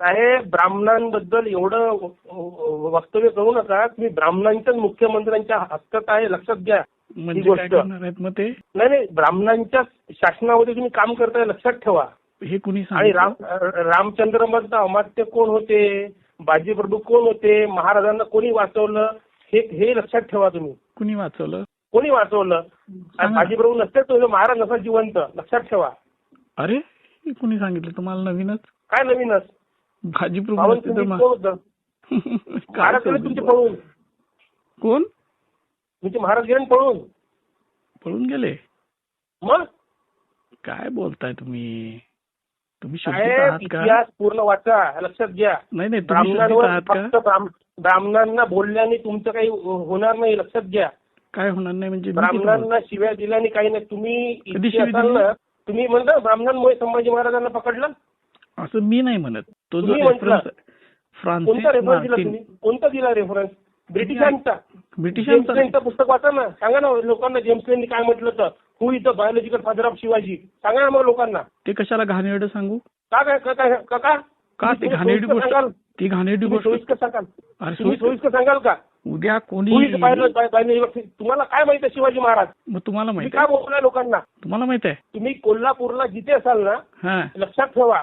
साहेब ब्राह्मणांबद्दल एवढं वक्तव्य करू नका. तुम्ही ब्राह्मणांच्याच मुख्यमंत्र्यांच्या हक्कात आहे लक्षात घ्या म्हणजे ही काय गोष्ट. ते? नाही नाही ब्राह्मणांच्या शासनामध्ये तुम्ही काम करताय लक्षात ठेवा. हे कुणी आणि राम रामचंद्र मधलं अमात्य कोण होते? बाजीप्रभू कोण होते? महाराजांना कोणी वाचवलं? हे हे लक्षात ठेवा तुम्ही. कुणी वाचवलं? कोणी वाचवलं. बाजीप्रभू नसते तर महाराज नसा जिवंत. लक्षात ठेवा. अरे कुणी सांगितलं? तुम्हाला नवीनच? काय नवीनच? भाजी पळून. कोण? तुमचे महाराज गेले पळून. पळून गेले? मग? काय बोलताय तुम्ही? तुम्ही इतिहास पूर्ण वाचा लक्षात घ्या. नाही नाही ब्राह्मणांवर फक्त ब्राह्म- ब्राह्मणांना बोलल्याने तुमचं काही होणार नाही लक्षात घ्या. काय होणार नाही म्हणजे? ब्राह्मणांना शिव्या दिल्याने काही नाही. तुम्ही तुम्ही म्हणता ब्राह्मणांमुळे संभाजी महाराजांना पकडलं? असं मी नाही म्हणत. तो जो. रेफरन्स फ्रान्सिस कोणता रेफरन्स दिला मार्टिन तुम्ही? कोणता दिला रेफरन्स ब्रिटिशांचा. ब्रिटिशांचा. पुस्तक वाचा ना. सांगा ना लोकांना जेम्स लेननी काय म्हटलं तर हु इथं बायोलॉजिकल फादर ऑफ शिवाजी? सांगा ना मग लोकांना. ते कशाला घाणेरडं सांगू? का काय का का का? ती घाणेरडी गोष्ट? ती घाणेरडी गोष्ट सोयीस्कर सांगाल. अरे सोयीस्कर- सांगाल का? उद्या कोणी तुम्हाला काय माहिती आहे शिवाजी महाराज? मग तुम्हाला तुम्ही माहीत काय बोललाय लोकांना? तुम्हाला माहीत आहे? तुम्ही कोल्हापूरला जिथे असाल ना लक्षात ठेवा.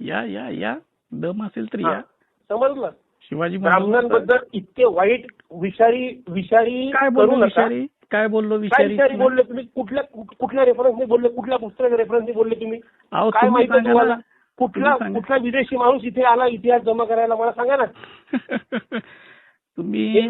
या या या. दम असेल तर. या. समजलं. शिवाजी ब्राह्मणांबद्दल इतके वाईट विषारी विषारी काय नका. विषारी? काय बोललो विषारी? बोलले तुम्ही? कुठल्या कुठ- कुठल्या रेफरन्सने बोलले? कुठल्या पुस्तकाच्या रेफरन्सने बोलले तुम्ही? काय माहिती तुम्हाला. कुठला. कुठला विदेशी माणूस इथे आला इतिहास जमा करायला मला सांगा ना. तुम्ही.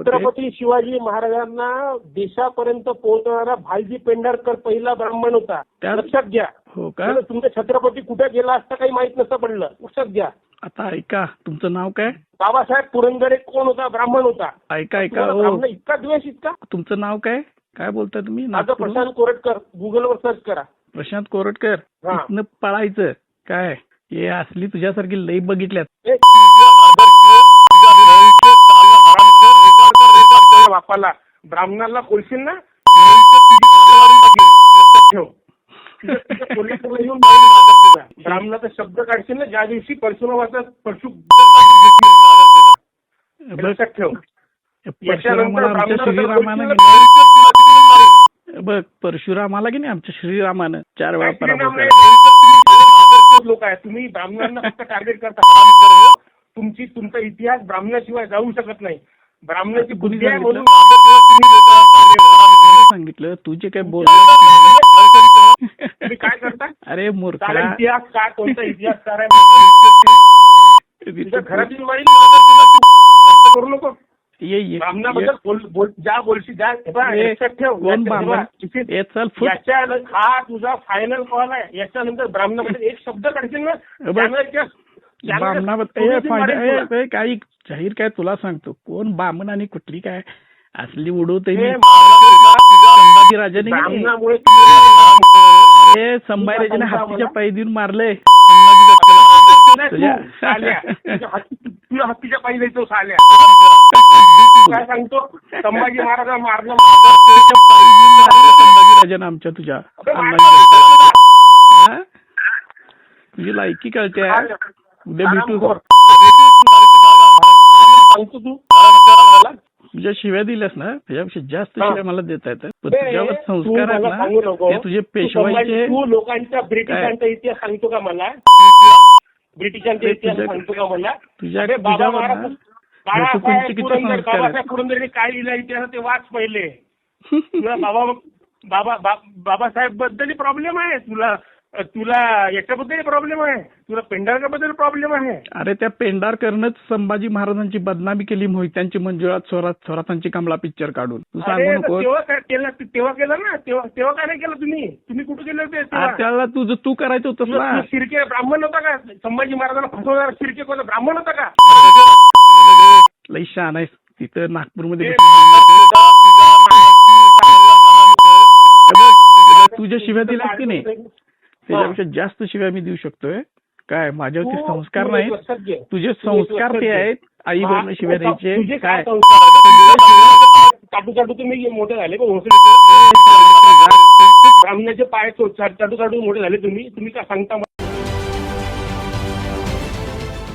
छत्रपती शिवाजी महाराजांना देशापर्यंत पोहोचणारा भालजी पेंढारकर पहिला ब्राह्मण होता. त्या- लक्षात घ्या. हो का? तर तुमचा छत्रपती कुठे गेला असता काही माहीत नसतं पडलं. लक्षात घ्या. आता ऐका तुमचं नाव काय? बाबासाहेब पुरंदरे कोण होता? ब्राह्मण होता. ऐका ऐका तुम्हाला हो. ब्राह्मण इतका द्वेष इतका? तुमचं नाव काय? काय बोलताय तुम्ही? माझं नागपूर प्रशांत कोरटकर. गुगलवर सर्च करा. प्रशांत कोरटकर? हा. इथनं पळायचं. काय? हे असली तुझ्यासारखी लई बघितल्यात. रेकॉर्ड कर, रेकॉर्ड कर या बापाला. ब्राह्मणाला बोलशील ना? भैरवचे तुझी खातं वाढून टाकील. लक्षात ठेव. कोल्हापूरला येऊन मादरचोदा. ब्राह्मणाचा शब्द काढशील ना ज्या दिवशी परशुरामाचा परशु लक्षात ठेव परशुरामाला आमच्या श्रीरामानं. बघ परशुरामाला की नाही आमच्या श्रीरामानं चार वेळा पराभव? केला लोक आहे तुम्ही ब्राह्मणांना फक्त टार्गेट करता. तुमची तुमचा इतिहास ब्राह्मणाशिवाय जाऊ शकत नाही ब्राह्मणाची बुद्धी आहे सांगितलं? म्हणून. सांगितलं तू जे काय बोल अरे सारा मूर्खा इतिहास काय कोणता इतिहास काय तुझ्या घरातील मारील मादरचोद तू जास्त करू नको. ये ये ब्राह्मणाबद्दल बोल बोल ज्या बोलशी ज्या हे बघ, ये. लक्षात ठेव कोण याच्या- ब्राह्मण? हे बघ, ये चल फुट. याच्या हा तुझा फायनल कॉल आहे. याच्यानंतर ब्राह्मणाबद्दल एक शब्द काढशील ना बघ. चॅनलच्या- चॅनलच्या- बामणाबद्दल तुम्ही ए, ती फांड्या- मारील ए, तुला. ए, काही जाहीर काय तुला सांगतो? कोण बामण आणि कुठली काय? असली उडवते हे मी मादरचोदा तुझा संभाजी राजाने की नाही? ब्राह्मणामुळे तुम्ही हरामखोर. अरे संभाजी राजाने तुला हत्तीच्या सांगू पायी देऊन मारले तुला तू, तुझ्या- साल्या. तुझ्या हत्ती- तुझ्या हत्तीच्या पायी जायचो साल्या तू काय सांगतो संभाजी महाराजा मारलं मादरचोद. संभाजी राजाने आमच्या तुझ्या अबे, संभाजी मारलं. राजाला. हा? तुझी लायकी कळते उद्या भेटू हरामखोर. सांगतो तू तुझ्या शिव्या दिल्यास ना त्याच्यापेक्षा जास्त. शिव्या मला देता येतात पण तुझ्यावर संस्कार आहेत सांगू ना. ते तुझे पेशवाईचे तू लोकांच्या ब्रिटिशांचा इतिहास सांगतो का मला ब्रिटिशांचे इतिहास सांगतो का मला तुझ्या-. बाबासाहेब काय लिहिलं इतिहास ते वाच पहिले तुला बाबा बाबा बाबासाहेबबद्दल प्रॉब्लेम आहे तुला तुला याच्याबद्दल प्रॉब्लेम आहे. तुला पेंढारकरबद्दल प्रॉब्लेम आहे. अरे त्या पेंढारकरनंच संभाजी महाराजांची बदनामी केली मोहित्यांची मंजुळात स्वरात स्वरातांची कमला पिक्चर काढून. तू सांगू नको तेव्हा काय केलं? तेव्हा केलं ना? तेव्हा तेव्हा काय नाही केलं तुम्ही? तुम्ही कुठे केलं होते? त्याला तुझं तू करायचं तुला- ना. शिर्के ब्राह्मण होता का? संभाजी महाराजांना फसवणारा शिर्के कोणता ब्राह्मण होता का? लई शहाण आहेस. तिथं नागपूरमध्ये तुझ्या शिव्या दिल्यास की नाही? त्याच्यापेक्षा जास्त शिव्या मी देऊ शकतोय. काय माझ्यावरती तू- संस्कार घे. तुझे संस्कार ते. आहेत. आई हा, वडील शिव्या द्यायचे. तुझे काय संस्कार? चाटू चाटू तुम्ही मोठे झाले? ब्राह्मणाचे पाय चो- चाटू चाटू मोठे झाले तुम्ही. तुम्ही काय सांगता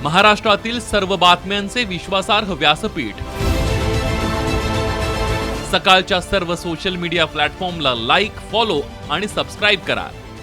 महाराष्ट्रातील सर्व बातम्यांचे विश्वासार्ह व्यासपीठ. सकाळच्या सर्व सोशल मीडिया प्लॅटफॉर्मला लाईक फॉलो आणि सबस्क्राईब करा.